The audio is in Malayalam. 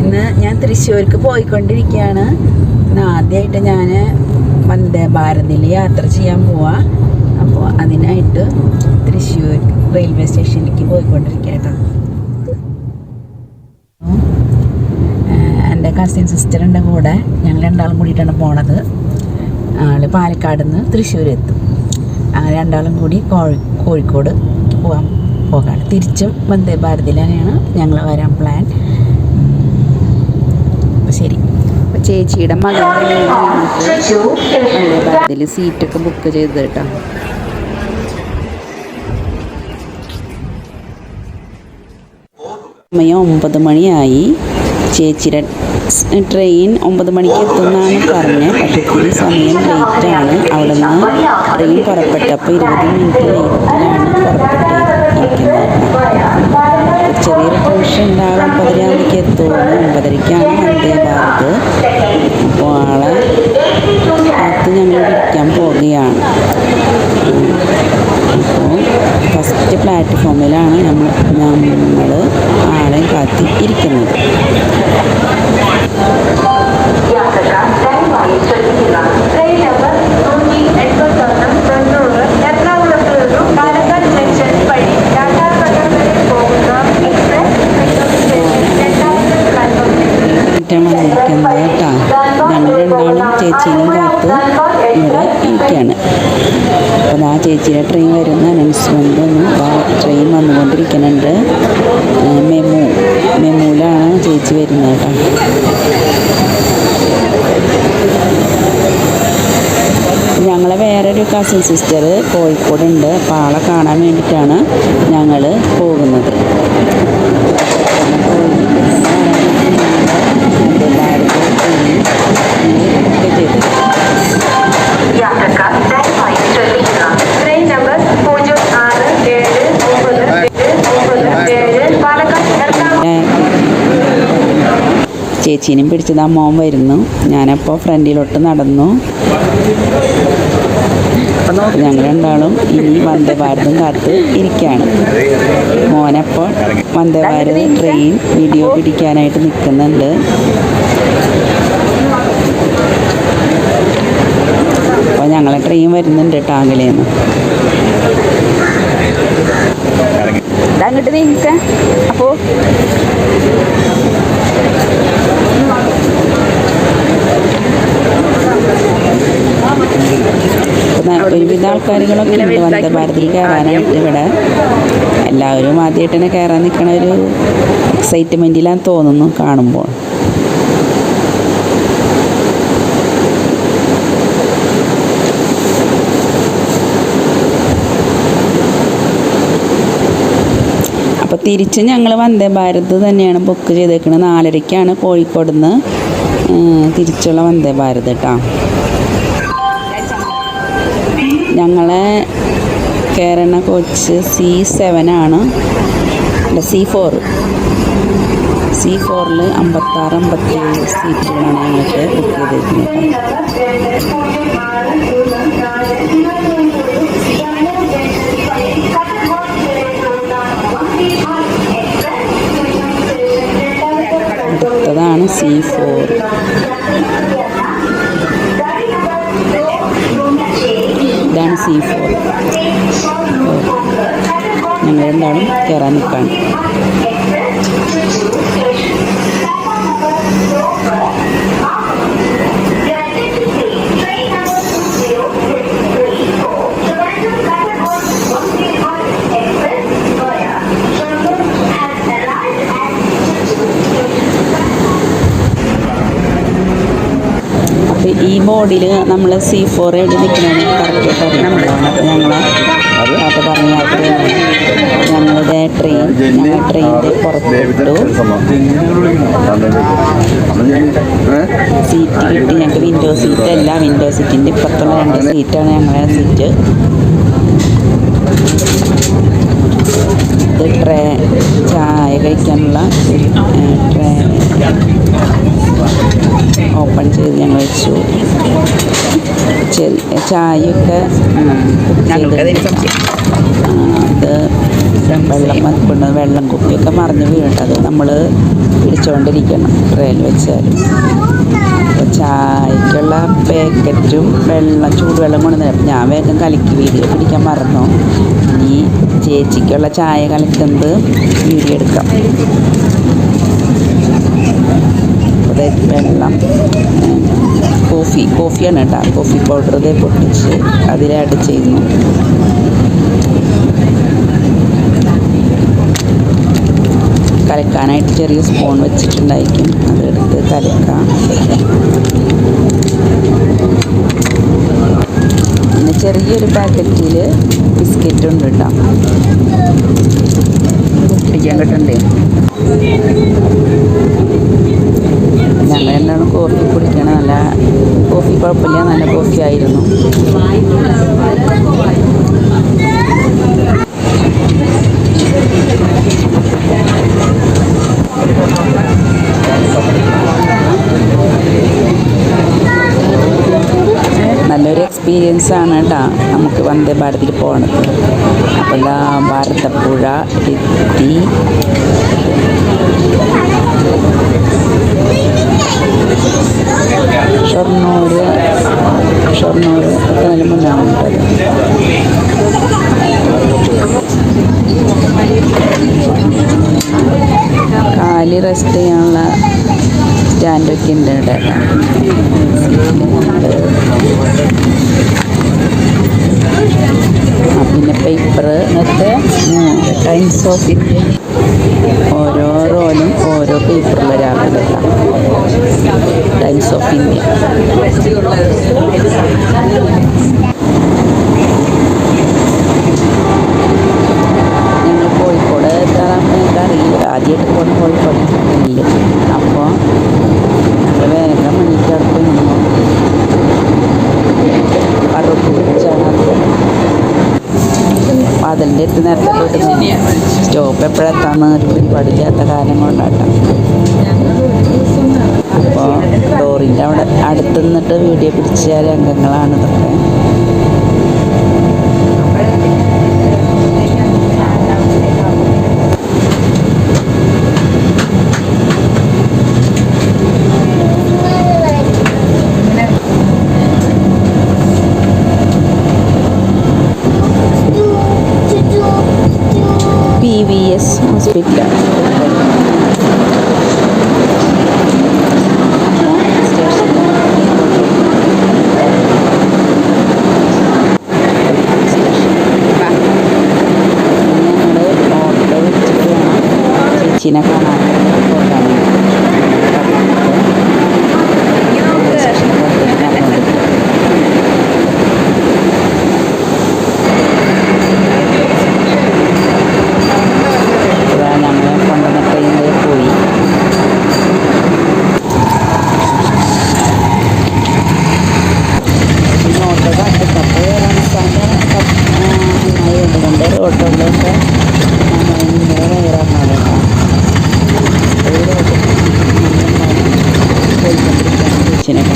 ഇന്ന് ഞാൻ തൃശ്ശൂർക്ക് പോയിക്കൊണ്ടിരിക്കുകയാണ്. ഇന്ന് ആദ്യമായിട്ട് ഞാൻ വന്ദേ ഭാരതിൽ യാത്ര ചെയ്യാൻ പോവാ. അപ്പോൾ അതിനായിട്ട് തൃശ്ശൂർ റെയിൽവേ സ്റ്റേഷനിലേക്ക് പോയിക്കൊണ്ടിരിക്കട്ടോ കേട്ടോ. എന്റെ കസിൻ സിസ്റ്ററിന്റെ കൂടെ ഞങ്ങൾ രണ്ടാളും കൂടിയിട്ടാണ് പോണത്. ആൾ പാലക്കാട് നിന്ന് തൃശ്ശൂർ എത്തും അങ്ങനെ രണ്ടാളും കൂടി കോഴി കോഴിക്കോട് പോകാൻ പോകാണ് തിരിച്ചും വന്ദേ ഭാരതിൽ തന്നെയാണ് ഞങ്ങൾ വരാൻ പ്ലാൻ അപ്പോൾ ശരി. അപ്പോൾ ചേച്ചിയുടെ മകൻ വന്ദേ ഭാരതിൽ സീറ്റൊക്കെ ബുക്ക് ചെയ്ത് കേട്ടോ സമയം ഒമ്പത് മണിയായി. ചേച്ചിയുടെ സ് ട്രെയിൻ ഒമ്പത് മണിക്ക് എത്തുമെന്നാണ് പറഞ്ഞത് പക്ഷേ ഇത്തിരി സമയം ലേറ്റാണ് അവിടെ നിന്ന് ട്രെയിൻ പുറപ്പെട്ടപ്പോൾ ഇരുപത് മിനിറ്റ് ലേറ്റിലാണ് പുറപ്പെട്ടിരിക്കുന്നത്. ഒരു ചെറിയൊരു ടെൻഷൻ ഉണ്ടാകും ഒമ്പതരയാകുമ്പോഴേക്ക് എത്തുള്ളൂ ഒമ്പതരയ്ക്കാണ് വന്ദേ ഭാരത് അപ്പോൾ ആളെ കാത്ത് ഞങ്ങൾ ഇരിക്കാൻ പോവുകയാണ് അപ്പോൾ ഫസ്റ്റ് പ്ലാറ്റ്ഫോമിലാണ് നമ്മൾ നമ്മൾ ആളെ കാത്തി ഇരിക്കുന്നത്. കേട്ടോ ഞങ്ങൾ രണ്ടാളും ചേച്ചീനും കാത്ത് ഇവിടെ ഇരിക്കുകയാണ്. അപ്പോൾ ആ ചേച്ചിയുടെ ട്രെയിൻ വരുന്ന അനൗൺസ്മെന്റ് ട്രെയിൻ വന്നുകൊണ്ടിരിക്കുന്നുണ്ട്. മെമു മെമുവിലാണ് ചേച്ചി വരുന്നത് കേട്ടോ. ഞങ്ങളെ വേറൊരു കസിൻ സിസ്റ്റർ കോഴിക്കോടുണ്ട്. അപ്പോൾ ആളെ കാണാൻ വേണ്ടിയിട്ടാണ് ഞങ്ങൾ പോകുന്നത്. ചേച്ചീനും പിടിച്ചത് മോൻ വരുന്നു. ഞാനപ്പോൾ ഫ്രണ്ടിലോട്ട് നടന്നു. ഞങ്ങൾ രണ്ടാളും ഇനി വന്ദേ ഭാരതം കാത്ത് ഇരിക്കുകയാണ്. മോനപ്പോൾ വന്ദേ ഭാരത് ട്രെയിൻ വീഡിയോ പിടിക്കാനായിട്ട് നിൽക്കുന്നുണ്ട്. അപ്പോൾ ഞങ്ങളെ ട്രെയിൻ വരുന്നുണ്ട് ടാങ്കിലേന്ന്. അങ്ങോട്ട് നീക്കാം അപ്പോൾ ഒരുവിധ ആൾക്കാരുകളൊക്കെ ഉണ്ട് വന്ദേ ഭാരതിൽ കയറാനായിട്ട് ഇവിടെ. എല്ലാവരും ആദ്യമായിട്ട് തന്നെ കയറാൻ നിൽക്കണ ഒരു എക്സൈറ്റ്മെന്റിലാണ് തോന്നുന്നു കാണുമ്പോൾ. അപ്പോൾ തിരിച്ച് ഞങ്ങൾ വന്ദേ ഭാരത് തന്നെയാണ് ബുക്ക് ചെയ്തേക്കുന്നത് നാലരയ്ക്കാണ് കോഴിക്കോട് നിന്ന് തിരിച്ചുള്ള വന്ദേ ഭാരത് കേട്ടോ ഞങ്ങളെ കേരള കോച്ച് സി സെവൻ ആണ്. അല്ല സി ഫോർ സി ഫോറിൽ അമ്പത്താറ് അമ്പത്തേഴ് സീറ്റുകളാണ് ഞങ്ങൾക്ക് ബുക്ക് ചെയ്തിരിക്കുന്നത് അടുത്തതാണ് സി ഫോർ ഇതാണ് സി ഫോർ ഞങ്ങൾ രണ്ടാളും കയറാൻ നിൽക്കുകയാണ്. ഈ ബോർഡിൽ നമ്മൾ സി ഫോർ എവിടെ നിൽക്കണമെന്ന് കറക്റ്റ് പറഞ്ഞിട്ടുണ്ടാവും അപ്പോൾ ഞങ്ങൾ കാട്ട് പറഞ്ഞ ഞങ്ങളുടെ ട്രെയിൻ ഞങ്ങൾ ട്രെയിനിന്റെ പുറത്തു സീറ്റ് കിട്ടി. ഞങ്ങൾക്ക് വിൻഡോ സീറ്റ് അല്ല. വിൻഡോ സീറ്റിന്റെ ഇപ്പുറത്തുള്ള രണ്ട് സീറ്റാണ് ഞങ്ങളുടെ സീറ്റ് ഇത് ട്രേ ചായ കഴിക്കാനുള്ള ട്രേ ഓപ്പൺ ചെയ്ത് ഞങ്ങൾ വെച്ചു. ചായയൊക്കെ അത് വെള്ളം മതിക്കൊണ്ട് വെള്ളം കുപ്പിയൊക്കെ മറിഞ്ഞ് വീഴേണ്ടത് നമ്മൾ പിടിച്ചുകൊണ്ടിരിക്കണം ട്രെയിൽ വെച്ചാലും. അപ്പോൾ ചായക്കുള്ള പാക്കറ്റും വെള്ളം ചൂടുവെള്ളം കൊണ്ട് അപ്പം ഞാൻ വേഗം കലക്കി വീഡിയോ പിടിക്കാൻ മറന്നു. ഇനി ചേച്ചിക്കുള്ള ചായ കലക്കുന്നത് വീഡിയോ എടുക്കാം. അതെ വെള്ളം കോഫി കോഫിയാണ് കേട്ടോ. കോഫി പൗഡർ ഇതേ പൊട്ടിച്ച് അതിൽ ആഡ് ചെയ്യുന്നു കലക്കാനായിട്ട് ചെറിയ സ്പൂൺ വെച്ചിട്ടുണ്ടായിരിക്കും. അതെടുത്ത് കലക്കാം. പിന്നെ ചെറിയൊരു പാക്കറ്റിൽ ബിസ്ക്കറ്റ് ഉണ്ട് കേട്ടോ. കുടിക്കാൻ കിട്ടണ്ടേ രണ്ടാളും കോഫി കുടിക്കണം? നല്ല കോഫി കുഴപ്പമില്ല നല്ല കോഫി ആയിരുന്നു. നല്ലൊരു എക്സ്പീരിയൻസ് ആണ് കേട്ടോ നമുക്ക് വന്ദേ ഭാരതിൽ പോകണത് അപ്പോൾ ഇതാ ഭാരതപ്പുഴ എത്തി. ഉണ്ട് പിന്നെ പേപ്പർ എന്നിട്ട് ടൈംസ് ഓഫ് ഇന്ത്യ ഓരോ റോലും ഓരോ പേപ്പറിൽ രാവിലെ ടൈംസ് ഓഫ് ഇന്ത്യ ഞങ്ങൾ കോഴിക്കോട് എത്താറാകുമ്പോൾ ഞങ്ങൾക്ക് അറിയില്ല ആദ്യമായിട്ട് പോകുന്ന കോഴിക്കോട് ഇല്ല അപ്പോൾ ഞങ്ങൾ വേഗം മണിക്ക് അവിടെ പോയി നിന്നു കറുപ്പ് പിടിച്ചാണ് വാതിലിന്റെ അടുത്ത് നേരത്തെ പോയിട്ട് സ്റ്റോപ്പ്. എപ്പോഴെത്താന്ന് ഒരു പിടിപാടില്ലാത്ത കാര്യം കൊണ്ടാട്ടം. അപ്പോൾ ഡോറിന്റെ അവിടെ അടുത്ത് നിന്നിട്ട് വീഡിയോ പിടിച്ച അംഗങ്ങളാണ് ഇതൊക്കെ. Wait lang. Sinapa. കേട്ടോ ചേച്ചിനെ കാണാൻ